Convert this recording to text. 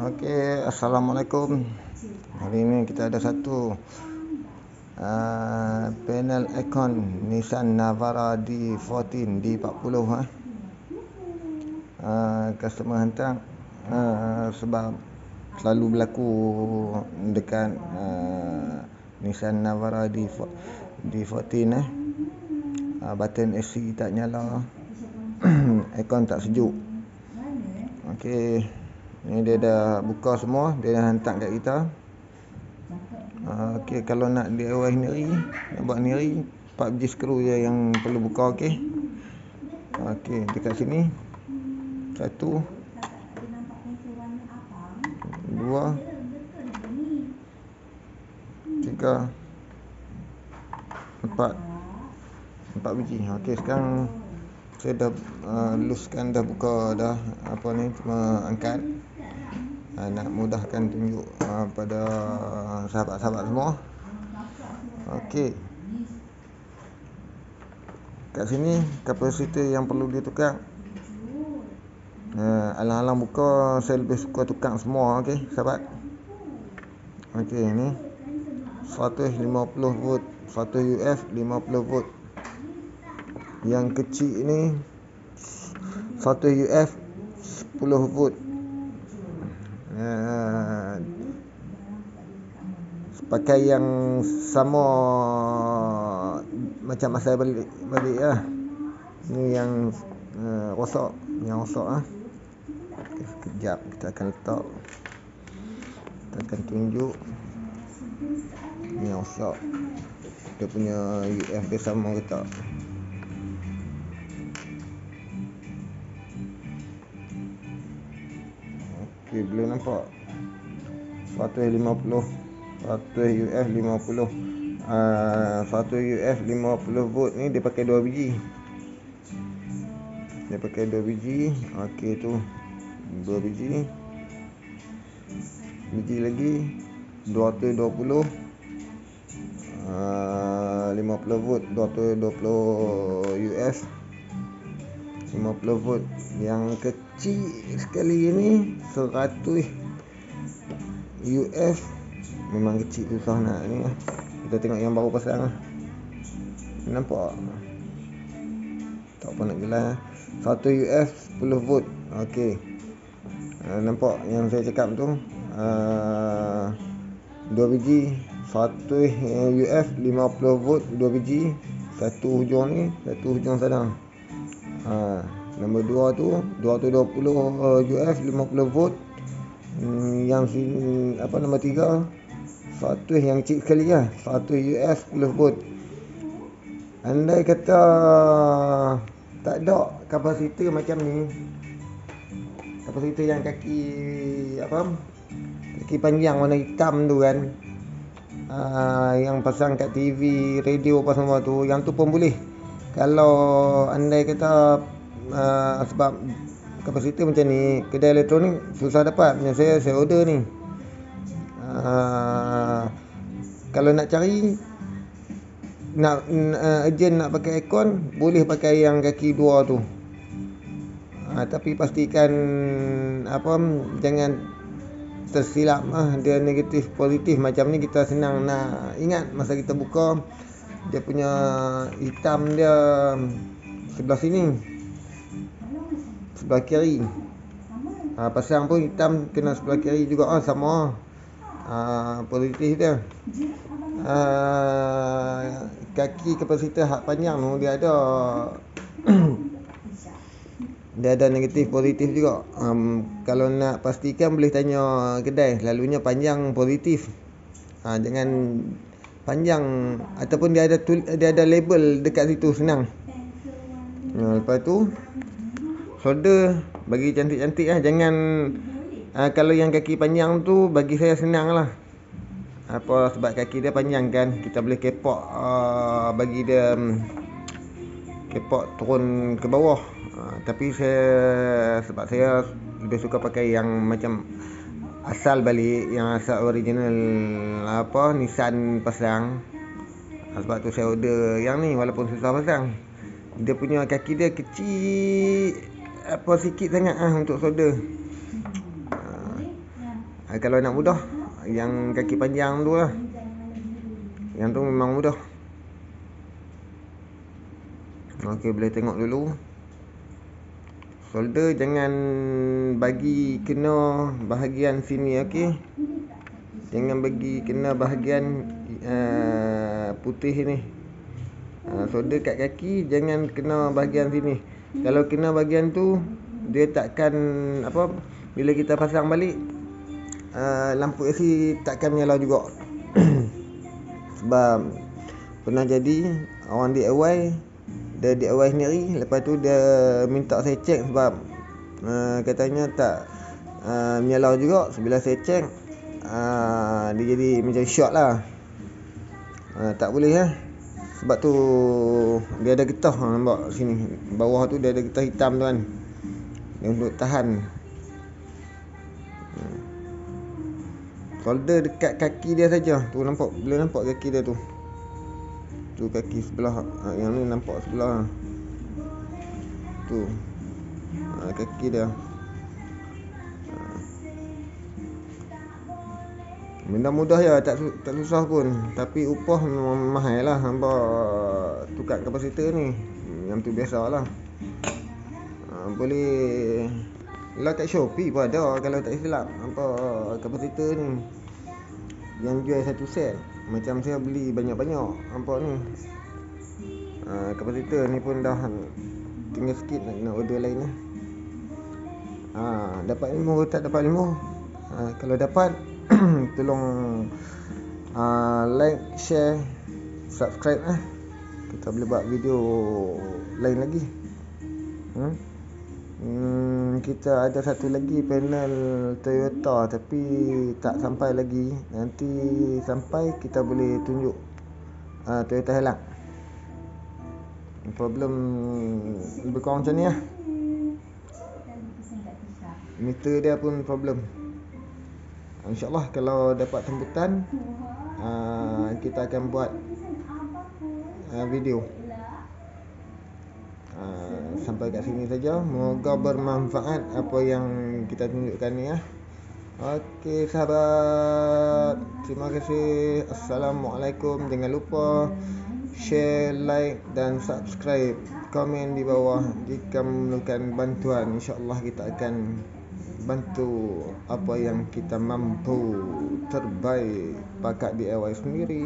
Okey, Assalamualaikum. Hari ini kita ada satu uh, panel aircon Nissan Navara D14 D40 ha. Uh, customer hantar uh, sebab selalu berlaku dekat uh, Nissan Navara D D14 eh. Uh, button AC tak nyala. aircon tak sejuk. Okey. Ni dia dah buka semua, dia dah hantar kat kita. Uh, okey, kalau nak DIY sendiri, nak buat sendiri, 4 biji skru je yang perlu buka okey. Okey, dekat sini. Satu. Dua. Tiga. Empat. Empat biji. Okey, sekarang saya dah uh, luskan dah buka dah apa ni cuma angkat uh, nak mudahkan tunjuk uh, pada sahabat-sahabat semua. Okey. Kat sini kapasitor yang perlu ditukar uh, alang-alang buka saya lebih suka tukar semua okey sahabat. Okey ni. 150 volt 1 UF 50 volt yang kecil ni 1 UF 10 volt uh, pakai yang sama macam masa balik balik lah. Ni yang uh, rosak yang rosak ah okay, sekejap kita akan letak. Kita akan tunjuk. Ni rosak. Dia punya UF dia sama ke tak Okey, boleh nampak. 150 100 UF 50 uh, 100 UF 50 volt ni dia pakai 2 biji. Dia pakai 2 biji. Okey tu. 2 biji. Biji lagi. 220 uh, 50 volt 220 UF 50 volt yang kecil sekali ni 100 UF memang kecil susah nak ni? Lah. kita tengok yang baru pasang. Lah nampak? Tak apa nak gelar 1 UF 10 volt. Ok uh, nampak yang saya cakap tu? Uh, 2 biji 1 UF 50 volt. 2 biji satu hujung ni satu hujung sana. Ha, Nombor 2 tu 220 UF 50 volt. Hmm, Yang apa nombor 3 Satu yang kecil sekali lah. 1 UF 10 volt. Andai kata Tak ada kapasitor macam ni Kapasitor yang kaki Apa Kaki panjang warna hitam tu kan uh, Yang pasang kat TV Radio apa semua tu Yang tu pun boleh. Kalau andai kata uh, sebab kapasitor macam ni kedai elektronik susah dapat. Macam saya saya order ni. Uh, kalau nak cari nak uh, agent nak pakai aircon boleh pakai yang kaki dua tu. Uh, tapi pastikan apa jangan tersilap ah dia negatif positif macam ni kita senang nak ingat masa kita buka. Dia punya hitam dia sebelah sini sebelah kiri. Ha, pasang pun hitam kena sebelah kiri juga. Oh, sama. Ha, positif dia. Ha, kaki kapasitor hak panjang tu dia ada. Dia ada negatif positif juga. Um, kalau nak pastikan boleh tanya kedai lalunya panjang positif. Ha, jangan panjang. Ataupun dia ada tul, dia ada label dekat situ senang. Ha, lepas tu solder bagi cantik-cantik lah. Jangan ha, kalau yang kaki panjang tu bagi saya senang lah. Apa sebab kaki dia panjang kan. Kita boleh kepok uh, bagi dia um, kepok turun ke bawah. Uh, tapi saya sebab saya lebih suka pakai yang macam asal balik yang asal original apa Nissan pasang. Sebab tu saya order yang ni walaupun susah pasang. Dia punya kaki dia kecil apa sikit sangat ah untuk solder ha, kalau nak mudah yang kaki panjang tu lah. Yang tu memang mudah. Ok boleh tengok dulu. Solder jangan bagi kena bahagian sini ok jangan bagi kena bahagian uh, putih ni. Uh, solder kat kaki jangan kena bahagian sini kalau kena bahagian tu dia takkan apa bila kita pasang balik uh, lampu AC takkan menyala juga. Sebab pernah jadi orang DIY dia DIY sendiri lepas tu dia minta saya check sebab uh, katanya tak uh, menyala juga. Bila saya check uh, dia jadi macam short lah. Uh, tak boleh ya sebab tu dia ada getah nampak sini. Bawah tu dia ada getah hitam tu kan. Dia untuk tahan. Solder dekat kaki dia saja tu nampak boleh nampak kaki dia tu. Tu kaki sebelah ha, yang ni nampak sebelah. Tu. Ha, kaki dia Benda mudah ya tak tak susah pun. Tapi upah memang mahal lah hamba tukar kapasitor ni. Yang tu biasalah. Boleh lah kat Shopee pun ada kalau tak silap apa kapasitor ni. Yang jual satu set macam saya beli banyak-banyak nampak ni. Ha, kapasitor ni pun dah tinggal sikit nak, nak order lain lah. Ha, dapat ilmu tak dapat ilmu ha, kalau dapat tolong uh, like share subscribe eh kita boleh buat video lain lagi hmm? Hmm, kita ada satu lagi panel Toyota tapi tak sampai lagi. Nanti sampai kita boleh tunjuk uh, Toyota Hilux. Problem lebih kurang macam ni lah. Meter dia pun problem. InsyaAllah kalau dapat tembutan uh, kita akan buat uh, video. Ah, sampai kat sini saja. Moga bermanfaat apa yang kita tunjukkan ni ya. Okey sahabat. Terima kasih. Assalamualaikum. Jangan lupa share like dan subscribe. Komen di bawah jika memerlukan bantuan. Insyaallah kita akan bantu apa yang kita mampu terbaik pakat DIY sendiri